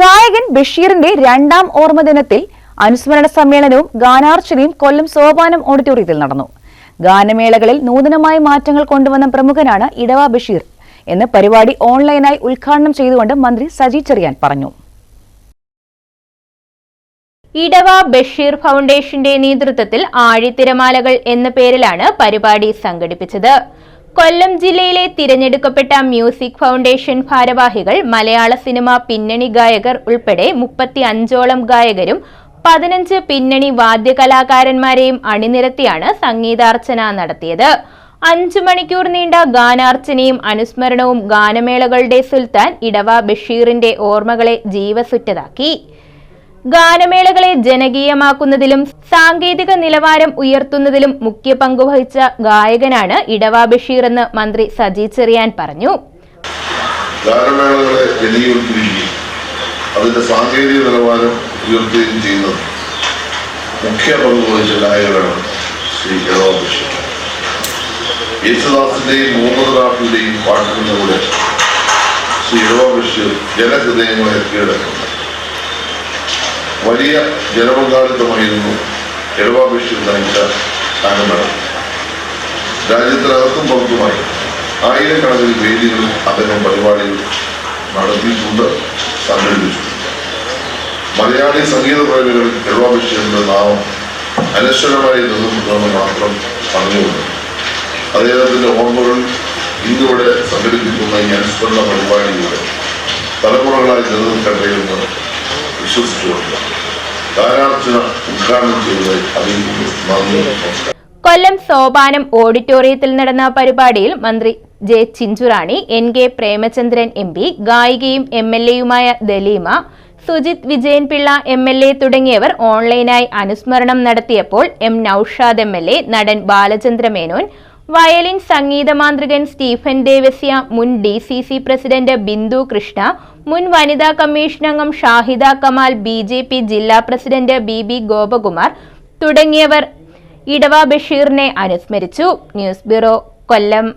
ഗായകൻ ബഷീറിന്റെ രണ്ടാം ഓർമ്മദിനത്തിൽ അനുസ്മരണ സമ്മേളനവും ഗാനാർച്ചനയും കൊല്ലം സോപാനം ഓഡിറ്റോറിയത്തിൽ നടന്നു. ഗാനമേളകളിൽ നൂതനമായ മാറ്റങ്ങൾ കൊണ്ടുവന്ന പ്രമുഖനാണ് ഇടവ ബഷീർ എന്ന് പരിപാടി ഓൺലൈനായി ഉദ്ഘാടനം ചെയ്തുകൊണ്ട് മന്ത്രി സജി ചെറിയാൻ പറഞ്ഞു. ഇടവ ബഷീർ ഫൗണ്ടേഷന്റെ നേതൃത്വത്തിൽ ആഴിത്തിരമാലകൾ എന്ന പേരിലാണ് പരിപാടി സംഘടിപ്പിച്ചത്. കൊല്ലം ജില്ലയിലെ തിരഞ്ഞെടുക്കപ്പെട്ട മ്യൂസിക് ഫൗണ്ടേഷൻ ഭാരവാഹികൾ മലയാള സിനിമ പിന്നണി ഗായകർ ഉൾപ്പെടെ മുപ്പത്തി അഞ്ചോളം ഗായകരും പതിനഞ്ച് പിന്നണി വാദ്യകലാകാരന്മാരെയും അണിനിരത്തിയാണ് സംഗീതാർച്ചന നടത്തിയത്. അഞ്ചു മണിക്കൂർ നീണ്ട ഗാനാർച്ചനയും അനുസ്മരണവും ഗാനമേളകളുടെ സുൽത്താൻ ഇടവ ബഷീറിന്റെ ഓർമ്മകളെ ജീവസുറ്റതാക്കി. ഗാനമേളകളെ ജനകീയമാക്കുന്നതിലും സാങ്കേതിക നിലവാരം ഉയർത്തുന്നതിലും മുഖ്യ പങ്കുവഹിച്ച ഗായകനാണ് ഇടവാ ബഷീർ എന്ന് മന്ത്രി സജി ചെറിയാൻ പറഞ്ഞു. ഗാനമേളകളെ ജനീകരിക്കുകയും അതിന്റെ സാങ്കേതിക നിലവാരം ഉയർത്തുകയും ചെയ്യുന്നത് മുഖ്യ പങ്കുവഹിച്ച ഗായകനാണ് ശ്രീ ഇടവാ ബഷീർ. യേശുദാസിന്റെയും മുഹമ്മദ് റാഫിന്റെയും പാട്ടുകളിലൂടെ ശ്രീ ഇടവാ ബഷീർ ജനഹൃദയങ്ങളെ കീഴടക്കുന്നു. വലിയ ജനപങ്കാളിത്തമായിരുന്നു ബഷീർ നയിച്ച ഗാനമേള രാജ്യത്തിനകത്തും പുറത്തുമായി ആയിരക്കണക്കിന് വേദികളിൽ അദ്ദേഹം പരിപാടികൾ നടത്തിയിട്ടുണ്ട് സംഘടിപ്പിച്ചു. മലയാളി സംഗീത എഴുവാ ബഷീറിന്റെ നാമം അനശ്വരമായി നിലനിർത്തുമെന്ന് മാത്രം പറഞ്ഞുകൊണ്ട് അദ്ദേഹത്തിന്റെ ഓർമ്മകൾ ഇന്നിവിടെ സംഘടിപ്പിക്കുന്ന ഈ അനുസ്മരണ പരിപാടിയിലൂടെ തലമുറകളായി നിലനിൽക്കട്ടെ എന്ന് കൊല്ലം സോപാനം ഓഡിറ്റോറിയത്തിൽ നടന്ന പരിപാടിയിൽ മന്ത്രി J Chinchurani N K Premachandran M P ഗായികയും M L എയുമായ Daleema Sujith Vijayan Pillai M L A തുടങ്ങിയവർ ഓൺലൈനായി അനുസ്മരണം നടത്തിയപ്പോൾ M Noushad M L A നടൻ ബാലചന്ദ്ര മേനോൻ വയലിൻ സംഗീത മാന്ത്രികൻ സ്റ്റീഫൻ ദേവസ്യ മുൻ D C C president Bindu Krishna മുൻ വനിതാ കമ്മീഷൻ അംഗം Shahida Kamal B J P ജില്ലാ പ്രസിഡന്റ് ബി ബി ഗോപകുമാർ തുടങ്ങിയവർ. ഇടവ ബഷീറിനെ അനുസ്മരിച്ചു. News bureau Kollam.